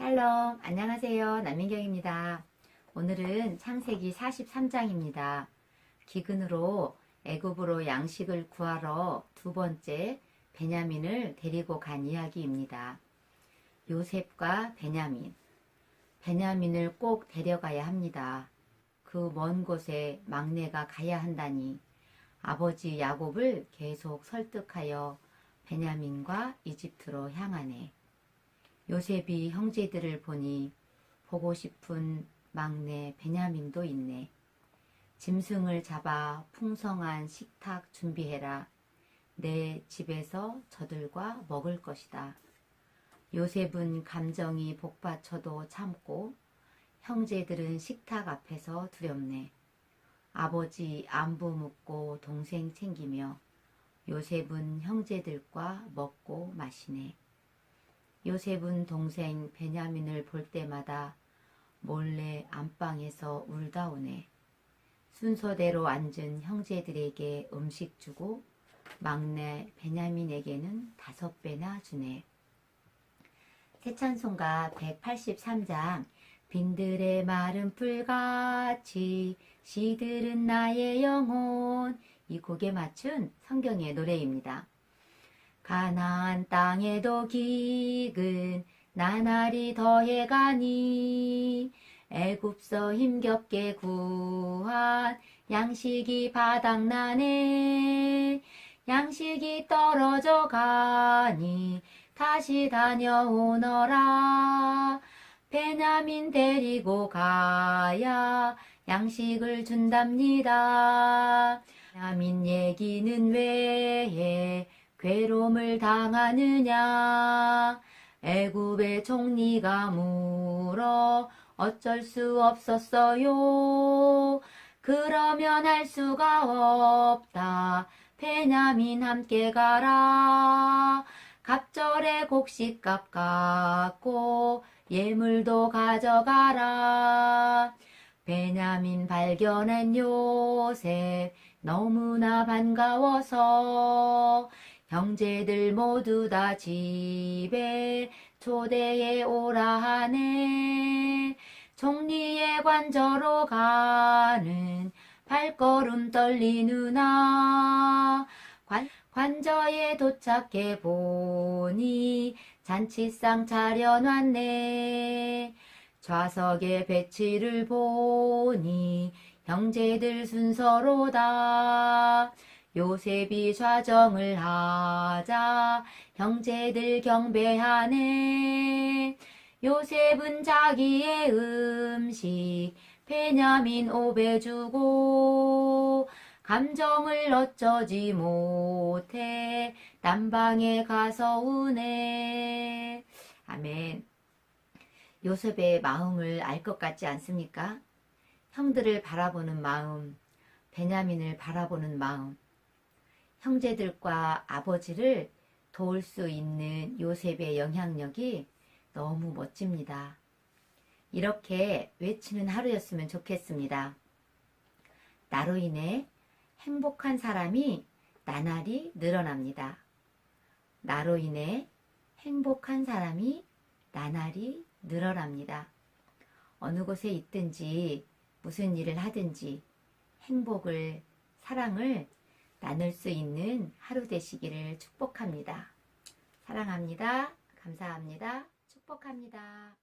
샬롬, 안녕하세요. 남민경입니다. 오늘은 창세기 43장입니다. 기근으로 애굽으로 양식을 구하러 두 번째 베냐민을 데리고 간 이야기입니다. 요셉과 베냐민. 베냐민을 꼭 데려가야 합니다. 그 먼 곳에 막내가 가야 한다니 아버지 야곱을 계속 설득하여 베냐민과 이집트로 향하네. 요셉이 형제들을 보니 보고 싶은 막내 베냐민도 있네. 짐승을 잡아 풍성한 식탁 준비해라. 내 집에서 저들과 먹을 것이다. 요셉은 감정이 복받쳐도 참고 형제들은 식탁 앞에서 두렵네. 아버지 안부 묻고 동생 챙기며 요셉은 형제들과 먹고 마시네. 요셉은 동생 베냐민을 볼 때마다 몰래 안방에서 울다 오네. 순서대로 앉은 형제들에게 음식 주고 막내 베냐민에게는 다섯 배나 주네. 새찬송가 183장 빈들의 마른 풀같이 시들은 나의 영혼 이 곡에 맞춘 성경의 노래입니다. 가나안 땅에도 기근 나날이 더해가니 애굽서 힘겹게 구한 양식이 바닥나네. 양식이 떨어져 가니 다시 다녀오너라. 베냐민 데리고 가야 양식을 준답니다. 베냐민 얘기는 왜 괴로움을 당하느냐? 애굽의 총리가 물어 어쩔 수 없었어요. 그러면 할 수가 없다. 베냐민 함께 가라. 갑절에 곡식값 갚고 예물도 가져가라. 베냐민 발견한 요셉 너무나 반가워서 형제들 모두 다 집에 초대해 오라 하네. 총리의 관저로 가는 발걸음 떨리누나. 관, 관저에 도착해 보니 잔치상 차려놨네. 좌석에 배치를 보니 형제들 순서로다. 요셉이 좌정을 하자 형제들 경배하네. 요셉은 자기의 음식 베냐민 오배 주고 감정을 어쩌지 못해 남방에 가서 우네. 아멘. 요셉의 마음을 알 것 같지 않습니까? 형들을 바라보는 마음, 베냐민을 바라보는 마음, 형제들과 아버지를 도울 수 있는 요셉의 영향력이 너무 멋집니다. 이렇게 외치는 하루였으면 좋겠습니다. 나로 인해 행복한 사람이 나날이 늘어납니다. 나로 인해 행복한 사람이 나날이 늘어납니다. 어느 곳에 있든지 무슨 일을 하든지 행복을, 사랑을 나눌 수 있는 하루 되시기를 축복합니다. 사랑합니다. 감사합니다. 축복합니다.